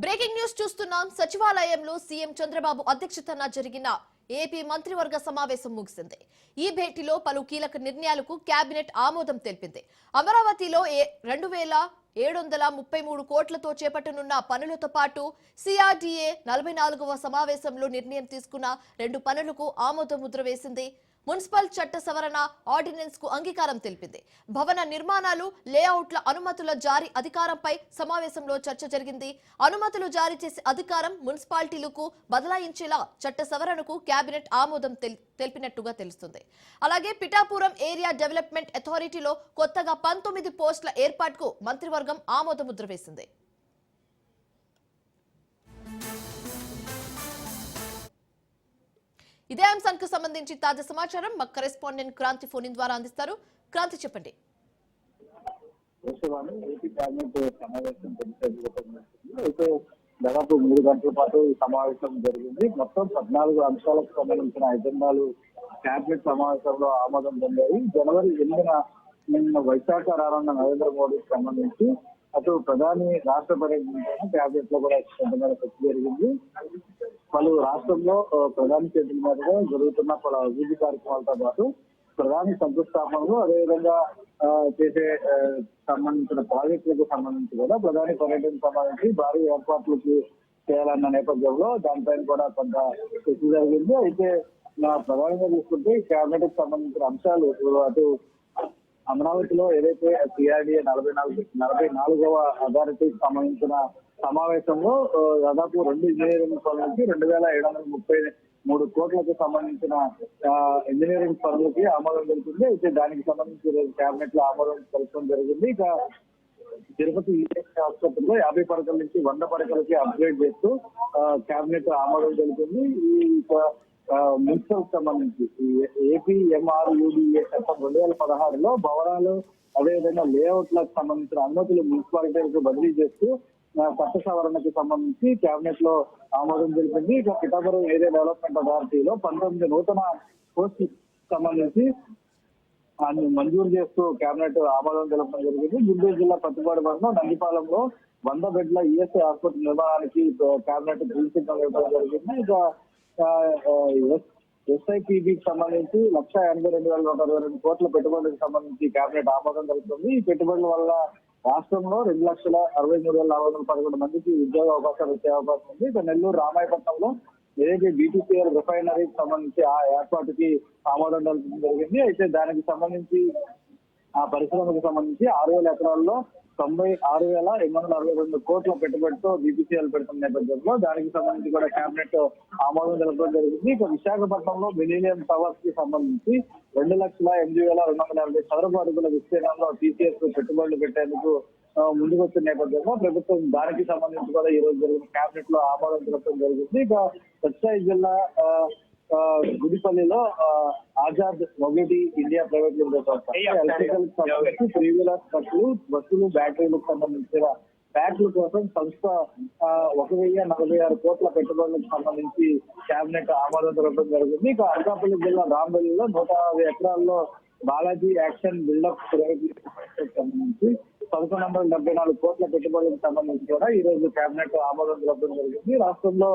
Breaking news చూస్తున్నాం. సచివాలయంలో CM Chandrababu అధ్యక్షతన జరిగిన ఏపీ మంత్రివర్గ సమావేశం ముగిసింది. ఈ భేటీలో పలు కీలక నిర్ణయాలకు కేబినెట్ ఆమోదం తెలిపింది. అమరావతిలో ఏ- రెండు వేల ఏడు వందల ముప్పై మూడు కోట్లతో చేపట్టనున్న పనులతో పాటు సిఆర్డీఏ నలభై నాలుగవ సమావేశంలో నిర్ణయం తీసుకున్న రెండు పనులకు ఆమోద ముద్ర వేసింది. మున్సిపల్ చట్ట సవరణ ఆర్డినెన్స్కు అంగీకారం తెలిపింది. భవన నిర్మాణాలు లేఅవుట్ల అనుమతుల జారీ అధికారంపై సమావేశంలో చర్చ జరిగింది. అనుమతులు జారీ చేసే అధికారం మున్సిపాలిటీలకు బదలాయించేలా చట్ట సవరణకు కేబినెట్ ఆమోదం తెల్- తెలిపినట్టుగా తెలుస్తుంది. అలాగే పిఠాపురం ఏరియా డెవలప్మెంట్ అథారిటీలో కొత్తగా పంతొమ్మిది పోస్టుల ఏర్పాటుకు మంత్రివర్గం ఆమోద ముద్ర వేసింది. ఇదే అంశానికి సంబంధించి తాజా సమాచారం మా కరెస్పాండెంట్ క్రాంతి ఫోన్ ద్వారా అందిస్తారు. క్రాంతి చెప్పండి. దాదాపు మూడు గంటల పాటు ఈ సమావేశం జరిగింది. మొత్తం పద్నాలుగు అంశాలకు సంబంధించిన ఎజెండాలు కేబినెట్ సమావేశంలో ఆమోదం పొందాయి. జనవరి ఎనిమిదిన నిన్న వైశాఖ రానున్న నరేంద్ర మోడీకి సంబంధించి అటు ప్రధాని రాష్ట్ర పర్యటన క్యాబినెట్లో కూడా కొంతమేర చర్చ జరిగింది. పలు రాష్ట్రంలో ప్రధాని చేతుల మీదుగా జరుగుతున్న పలు అభివృద్ధి కార్యక్రమాలతో పాటు ప్రధాని శంకుస్థాపనలు అదేవిధంగా చేసే సంబంధించిన ప్రాజెక్టులకు సంబంధించి కూడా ప్రధాని పర్యటనకు సంబంధించి భారీ ఏర్పాట్లు చేయాలన్న నేపథ్యంలో దానిపైన కూడా కొంత చర్చ జరిగింది. అయితే నా ప్రధానంగా చూసుకుంటే క్యాబినెట్కి సంబంధించిన అంశాలు అటు అమరావతిలో ఏదైతే సిఆర్డీఏ నలభై నాలుగు నలభై నాలుగవ అథారిటీకి సంబంధించిన సమావేశంలో దాదాపు రెండు ఇంజనీరింగ్ పనుల నుంచి రెండు వేల ఏడు వందల ముప్పై మూడు కోట్లకు సంబంధించిన ఇంజనీరింగ్ పనులకి ఆమోదం జరుగుతుంది అయితే దానికి సంబంధించి కేబినెట్లో ఆమోదం తెలపడం జరిగింది. ఇక తిరుపతి ఆసుపత్రిలో యాభై పడకల నుంచి వంద పడకలకి అప్గ్రేడ్ చేస్తూ కేబినెట్ ఆమోదం జరుగుతుంది ఈ మున్సిపల్ సంబంధించి ఏపీ ఎంఆర్యుడిఏ చట్టం రెండు వేల పదహారులో భవనాలు అదేవిధంగా లేఅవుట్లకు సంబంధించిన అనుమతులు మున్సిపాలిటీలకు బదిలీ చేస్తూ ఆ, చట్ట సవరణకు సంబంధించి కేబినెట్లో ఆమోదం తెలిపింది. ఇక పిఠాపురం ఏరియా డెవలప్మెంట్ అథారిటీలో పంతొమ్మిది నూతన పోస్టులకు సంబంధించి దాన్ని మంజూరు చేస్తూ కేబినెట్ ఆమోదం తెలపడం జరిగింది. గుంటూరు జిల్లా పత్తిపాడు మండలం నందిపాలెంలో వంద బెడ్ల ఈఎస్ఐ హాస్పిటల్ నిర్మాణానికి కేబినెట్ గ్రీన్ సిగ్నల్ ఇవ్వడం జరిగింది. ఇక ఎస్ఐపిబికి సంబంధించి లక్ష ఎనభై రెండు వేల నూట అరవై రెండు కోట్ల పెట్టుబడులకు సంబంధించి కేబినెట్ ఆమోదం జరుగుతుంది ఈ పెట్టుబడుల వల్ల రాష్ట్రంలో రెండు లక్షల అరవై మూడు వేల నాలుగు వందల పదకొండు మందికి ఉద్యోగ అవకాశాలు వచ్చే అవకాశం ఉంది. ఇక నెల్లూరు రామాయపట్నంలో ఏదైతే బీటీసీఎల్ రిఫైనరీకి సంబంధించి ఆ ఏర్పాటుకి ఆమోదం జరుగుతుంది జరిగింది. అయితే దానికి సంబంధించి ఆ పరిశ్రమకు సంబంధించి ఆరు వేల ఎకరాల్లో తొంభై ఆరు వేల ఎనిమిది వందల అరవై రెండు కోట్ల పెట్టుబడితో బీపీసీఎల్ పెడుతున్న నేపథ్యంలో దానికి సంబంధించి కూడా కేబినెట్ ఆమోదం తెలపడం జరిగింది. ఇక విశాఖపట్నంలో మిలీనియం టవర్స్కి సంబంధించి రెండు లక్షల ఎనిమిది వేల రెండు వందల యాభై చదరపు అడుగుల విస్తీర్ణంలో టీసీఎస్ పెట్టుబడులు పెట్టేందుకు ఆ, ముందుకు వచ్చిన నేపథ్యంలో ప్రభుత్వం దానికి సంబంధించి కూడా ఈ రోజు జరిగిన కేబినెట్లో ఆమోదం తెలపడం జరిగింది. ఇక సత్సాయి జిల్లా గుడిపల్లిలో Azad mobility India private limited సంస్థ. ఎలక్ట్రికల్ సంబంధించి త్రీ వీలర్ ట్రక్లు బస్సులు బ్యాటరీలకు సంబంధించిన బ్యాటరీల కోసం సంస్థ ఒక వెయ్యి నలభై ఆరు కోట్ల పెట్టుబడులకు సంబంధించి కేబినెట్ ఆమోదం తెలపడం జరిగింది ఇక అనకాపల్లి జిల్లా రాంబల్లిలో నూట యాభై ఎకరాల్లో Balaji action buildup private limited సంబంధించి పదకొండు వందల డెబ్బై నాలుగు కోట్ల పెట్టుబడులకు సంబంధించి కూడా ఈ రోజు కేబినెట్ ఆమోదం తెలపడం జరిగింది రాష్ట్రంలో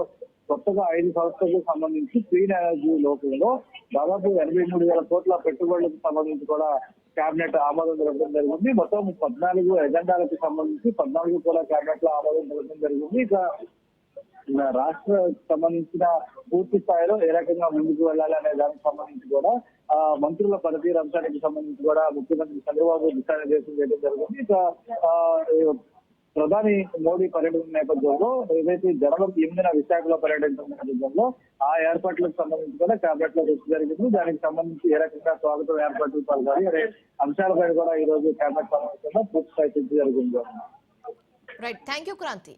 కొత్తగా ఐదు సంస్థలకు సంబంధించి క్లీన్ ఎనర్జీ లోపంలో దాదాపు ఎనభై మూడు వేల కోట్ల పెట్టుబడులకు సంబంధించి కూడా కేబినెట్ ఆమోదం జరగడం జరిగింది. మొత్తం పద్నాలుగు ఎజెండాలకు సంబంధించి పద్నాలుగు కూడా కేబినెట్లో ఆమోదం జరగడం జరిగింది. ఇక రాష్ట్ర సంబంధించిన పూర్తి స్థాయిలో ఏ రకంగా ముందుకు వెళ్ళాలి అనే దానికి సంబంధించి కూడా ఆ మంత్రుల పనితీరు అంశానికి సంబంధించి కూడా ముఖ్యమంత్రి చంద్రబాబు దిశానిర్దేశం చేయడం జరిగింది. ఇక ఆ, ప్రధాని మోడీ పర్యటన నేపథ్యంలో ఏదైతే జనవరి ఎనిమిదిన విశాఖలో పర్యటించిన నేపథ్యంలో ఆ ఏర్పాట్లకు సంబంధించి కూడా క్యాబినెట్లో చర్చ జరిగింది. దానికి సంబంధించి ఏ రకంగా స్వాగతం ఏర్పాట్లు పాల్గొని అనే అంశాలపై కూడా ఈ రోజు క్యాబినెట్ సమావేశంలో పూర్తి స్థాయి చర్చ జరిగింది. Right thank you Kranti